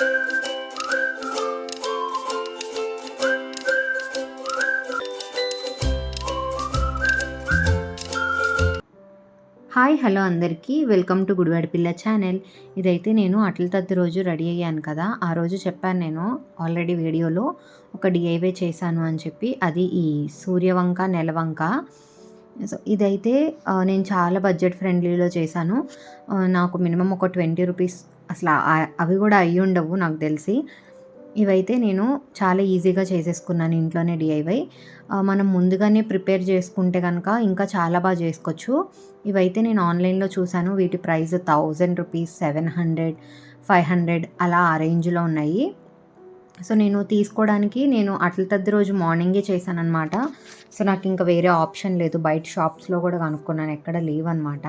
Hi hello అందరికీ. Welcome to గుడివాడి పిల్ల ఛానల్. ఇదైతే నేను అట్ల తద్ది రోజు రెడీ అయ్యాను కదా. ఆ రోజు చెప్పాను నేను ఆల్రెడీ వీడియోలో ఒక డిఐవే చేశాను అని చెప్పి. అది ఈ సూర్యవంక నెలవంక. సో ఇదైతే నేను చాలా బడ్జెట్ ఫ్రెండ్లీలో చేశాను. నాకు మినిమం ఒక ట్వంటీ రూపీస్ అసలు అవి కూడా అయ్యి ఉండవు నాకు తెలిసి. ఇవైతే నేను చాలా ఈజీగా చేసేసుకున్నాను ఇంట్లోనే డిఐవై మనం ముందుగానే ప్రిపేర్ చేసుకుంటే కనుక ఇంకా చాలా బాగా చేసుకోవచ్చు. ఇవైతే నేను ఆన్లైన్లో చూశాను. వీటి price thousand rupees seven hundred five hundred అలా ఆ రేంజ్లో ఉన్నాయి. సో నేను తీసుకోవడానికి నేను అట్ల తద్ది రోజు మార్నింగే చేశాను అనమాట సో నాకు ఇంకా వేరే ఆప్షన్ లేదు. బయట షాప్స్లో కూడా కనుక్కున్నాను. ఎక్కడ లేవన్నమాట.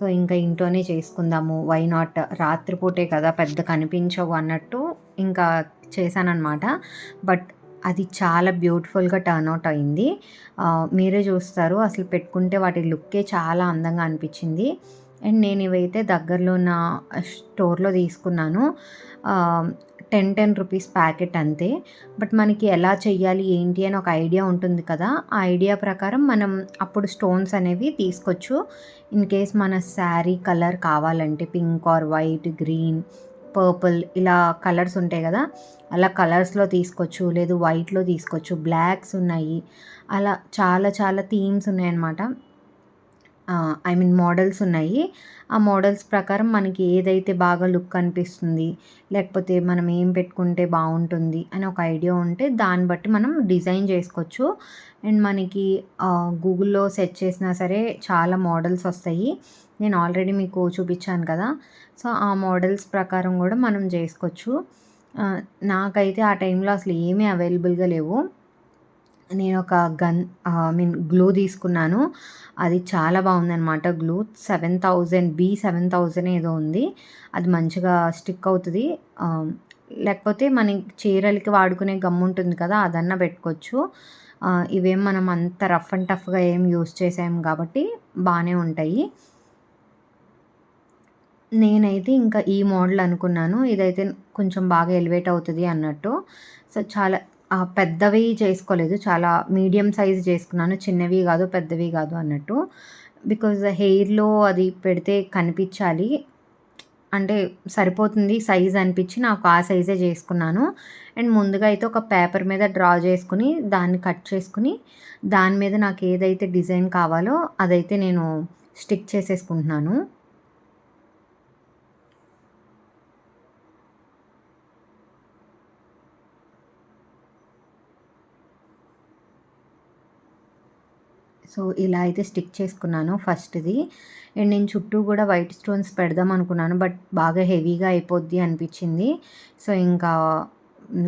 సో ఇంకా ఇంట్లోనే చేసుకుందాము. వై నాట్ రాత్రిపూటే కదా పెద్ద కనిపించవు అన్నట్టు ఇంకా చేశానన్నమాట. బట్ అది చాలా బ్యూటిఫుల్గా టర్న్ అవుట్ అయింది. మీరే చూస్తారు. అసలు పెట్టుకుంటే వాటి లుక్కే చాలా అందంగా అనిపించింది. అండ్ నేను ఇవైతే దగ్గరలో ఉన్న స్టోర్లో తీసుకున్నాను. టెన్ టెన్ రూపీస్ ప్యాకెట్ అంతే. బట్ మనకి ఎలా చెయ్యాలి ఏంటి అని ఒక ఐడియా ఉంటుంది కదా. ఆ ఐడియా ప్రకారం మనం అప్పుడు స్టోన్స్ అనేవి తీసుకోవచ్చు. ఇన్ కేస్ మన శారీ కలర్ కావాలంటే pink or white green purple ఇలా కలర్స్ ఉంటాయి కదా. అలా కలర్స్లో తీసుకోవచ్చు లేదు వైట్లో తీసుకోవచ్చు. బ్లాక్స్ ఉన్నాయి. అలా చాలా చాలా థీమ్స్ ఉన్నాయన్నమాట. ఐ మీన్ మోడల్స్ ఉన్నాయి. ఆ మోడల్స్ ప్రకారం మనకి ఏదైతే బాగా లుక్ అనిపిస్తుంది లేకపోతే మనం ఏం పెట్టుకుంటే బాగుంటుంది అని ఒక ఐడియా ఉంటే దాన్ని బట్టి మనం డిజైన్ చేసుకోవచ్చు. అండ్ మనకి గూగుల్లో సెర్చ్ చేసినా సరే చాలా మోడల్స్ వస్తాయి. నేను ఆల్రెడీ మీకు చూపించాను కదా. సో ఆ మోడల్స్ ప్రకారం కూడా మనం చేసుకోవచ్చు. నాకైతే ఆ టైంలో అసలు ఏమీ అవైలబుల్గా లేవు. నేను ఒక గన్ ఐ మీన్ గ్లూ తీసుకున్నాను. అది చాలా బాగుందన్నమాట glue. Seven thousand B seven thousand ఏదో ఉంది. అది మంచిగా స్టిక్ అవుతుంది. లేకపోతే మన చీరలకి వాడుకునే గమ్ ఉంటుంది కదా అదన్నా పెట్టుకోవచ్చు. ఇవేం మనం అంత రఫ్ అండ్ టఫ్గా ఏం యూస్ చేసాం కాబట్టి బాగానే ఉంటాయి. నేనైతే ఇంకా ఈ మోడల్ అనుకున్నాను. ఇదైతే కొంచెం బాగా ఎలివేట్ అవుతుంది అన్నట్టు. సో చాలా పెద్దవి చేసుకోలేదు. చాలా మీడియం సైజ్ చేసుకున్నాను. చిన్నవి కాదు పెద్దవి కాదు అన్నట్టు. బికాజ్ హెయిర్లో అది పెడితే కనిపించాలి. అంటే సరిపోతుంది సైజ్ అనిపించి నాకు ఆ సైజే చేసుకున్నాను. అండ్ ముందుగా అయితే ఒక పేపర్ మీద డ్రా చేసుకుని దాన్ని కట్ చేసుకుని దాని మీద నాకు ఏదైతే డిజైన్ కావాలో అదైతే నేను స్టిక్ చేసేసుకుంటున్నాను. సో ఇలా అయితే స్టిక్ చేసుకున్నాను ఫస్ట్ది. అండ్ నేను చుట్టూ కూడా వైట్ స్టోన్స్ పెడదాం అనుకున్నాను బట్ బాగా హెవీగా అయిపోద్ది అనిపించింది. సో ఇంకా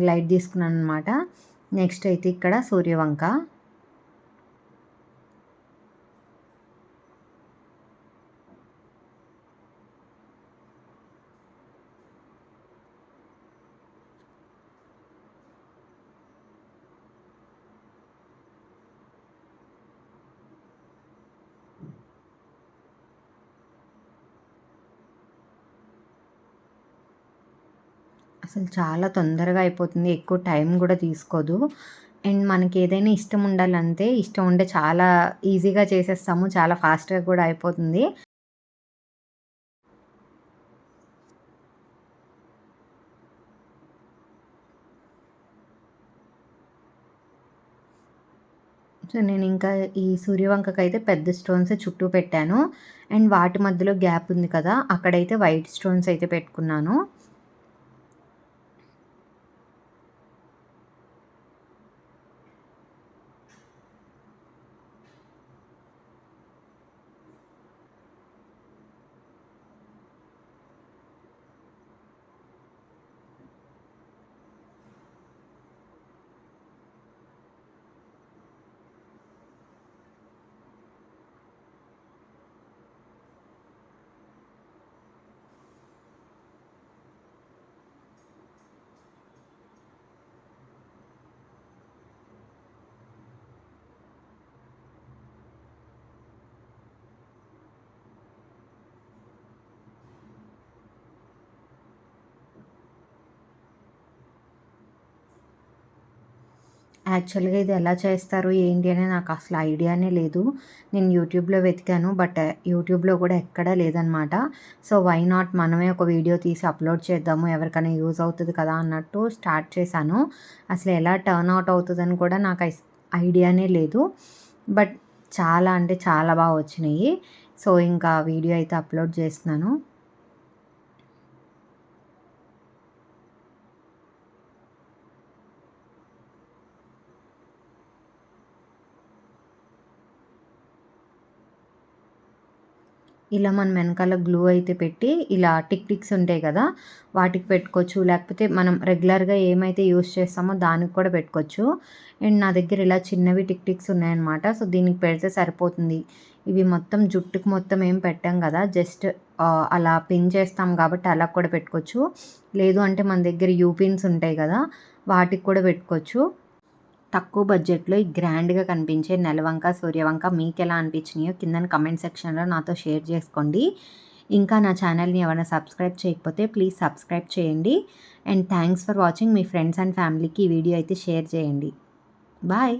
లైట్ తీసుకున్నాను అనమాట నెక్స్ట్ అయితే ఇక్కడ సూర్యవంక. అసలు చాలా తొందరగా అయిపోతుంది. ఎక్కువ టైం కూడా తీసుకోదు. అండ్ మనకి ఏదైనా ఇష్టం ఉండాలంటే ఇష్టం ఉంటే చాలా ఈజీగా చేసేస్తాము. చాలా ఫాస్ట్గా కూడా అయిపోతుంది. సో నేను ఇంకా ఈ సూర్యవంకకి అయితే పెద్ద స్టోన్స్ చుట్టూ పెట్టాను. అండ్ వాటి మధ్యలో గ్యాప్ ఉంది కదా అక్కడైతే వైట్ స్టోన్స్ అయితే పెట్టుకున్నాను. యాక్చువల్‌గా ఇది ఎలా చేస్తారు ఏంటి అని నాకు అసలు ఐడియానే లేదు. నేను యూట్యూబ్‌లో వెతికాను. బట్ యూట్యూబ్‌లో కూడా ఎక్కడా లేదనమాట. సో, వై నాట్ మనమే ఒక వీడియో తీసి అప్‌లోడ్ చేద్దాము. ఎవరికైనా యూజ్ అవుతుంది కదా! అన్నట్టు స్టార్ట్ చేశాను. అసలు ఎలా టర్న్ అవుట్ అవుతుందని కూడా నాకు ఐస్ ఐడియానే లేదు. బట్ చాలా అంటే చాలా బాగా వచ్చినాయి సో, ఇంకా వీడియో అయితే అప్‌లోడ్ చేస్తున్నాను. ఇలా మనం వెనకాల గ్లూ అయితే పెట్టి ఇలా టిక్ టిక్స్ ఉంటాయి కదా! వాటికి పెట్టుకోవచ్చు. లేకపోతే మనం రెగ్యులర్‌గా ఏమైతే యూస్ చేస్తామో దానికి కూడా పెట్టుకోవచ్చు. అండ్ నా దగ్గర ఇలా చిన్నవి టిక్ టిక్స్ ఉన్నాయన్నమాట. సో, దీనికి పెడితే సరిపోతుంది. ఇవి మొత్తం జుట్టుకి మొత్తం ఏం పెట్టాం కదా! జస్ట్ అలా పిన్ చేస్తాం కాబట్టి అలా కూడా పెట్టుకోవచ్చు. లేదు అంటే మన దగ్గర యూపిన్స్ ఉంటాయి కదా! వాటికి కూడా పెట్టుకోవచ్చు. తక్కువ బడ్జెట్‌లో ఈ గ్రాండ్‌గా కనిపించే నెలవంక, సూర్యవంక మీకు ఎలా అనిపించినాయో కిందన కమెంట్ సెక్షన్‌లో నాతో షేర్ చేసుకోండి. ఇంకా నా ఛానల్‌ని ఎవరైనా సబ్స్క్రైబ్ చేయకపోతే ప్లీజ్ సబ్స్క్రైబ్ చేయండి. And thanks for watching. Me friends and ఫ్యామిలీకి ఈ వీడియో అయితే షేర్ చేయండి. బాయ్.